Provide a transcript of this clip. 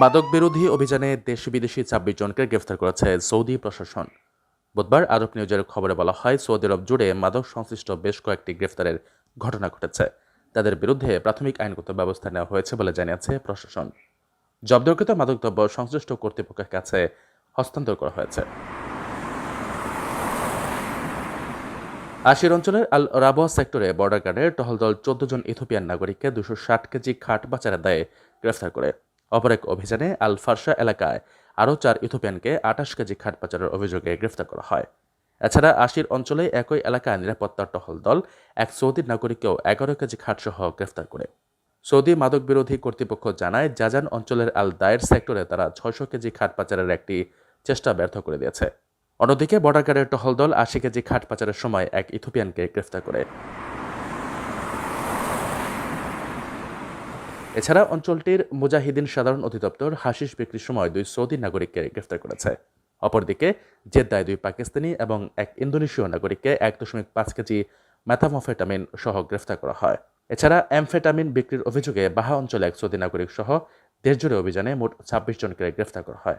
মাদক বিরোধী অভিযানে দেশি বিদেশি ছাব্বিশ জনকে গ্রেফতার করেছে সৌদি প্রশাসন। বুধবার আরব নিউজের খবরে বলা হয়, সৌদি আরব জুড়ে মাদক সংশ্লিষ্ট বেশ কয়েকটি গ্রেফতারের ঘটনা ঘটেছে। তাদের বিরুদ্ধে প্রাথমিক আইনগত ব্যবস্থা নেওয়া হয়েছে বলে জানিয়েছে প্রশাসন। জব্দকৃত মাদকদ্রব্য সংশ্লিষ্ট কর্তৃপক্ষের কাছে হস্তান্তর করা হয়েছে। আশির অঞ্চলের আল রাবোয়া সেক্টরে বর্ডার গার্ডের টহল দল চোদ্দ জন ইথোপিয়ান নাগরিককে দুশো ষাট কেজি খাট পাচারের দায়ে গ্রেফতার করে। অপর এক অভিযানে আল ফারসা এলাকায় আরও চার ইথোপিয়ানকে আটাশ কেজি খাট পাচারের অভিযোগে গ্রেফতার করা হয়। এছাড়া আশির অঞ্চলে একই এলাকায় নিরাপত্তার টহল দল এক সৌদি নাগরিককেও এগারো কেজি খাটসহ গ্রেফতার করে। সৌদি মাদক বিরোধী কর্তৃপক্ষ জানায়, জাজান অঞ্চলের আল দায়ের সেক্টরে তারা ছয়শো কেজি খাট পাচারের একটি চেষ্টা ব্যর্থ করে দিয়েছে। অন্যদিকে বর্ডার গার্ডের টহল দল আশি কেজি খাট পাচারের সময় এক ইথোপিয়ানকে গ্রেফতার করে। এছাড়া অঞ্চলটির মুজাহিদিন সাধারণ অধিদপ্তর হাসিস বিক্রির সময় দুই সৌদি নাগরিককে গ্রেফতার করেছে। অপরদিকে, জেদ্দায় দুই পাকিস্তানি এবং এক ইন্দোনেশীয় নাগরিককে এক দশমিক পাঁচ কেজি ম্যাথামফেটামিন সহ গ্রেফতার করা হয়। এছাড়া, অ্যামফেটামিন বিক্রির অভিযোগে বাহা অঞ্চলে এক সৌদি নাগরিক সহ দেশজুড়ে অভিযানে মোট ছাব্বিশ জনকে গ্রেফতার করা হয়।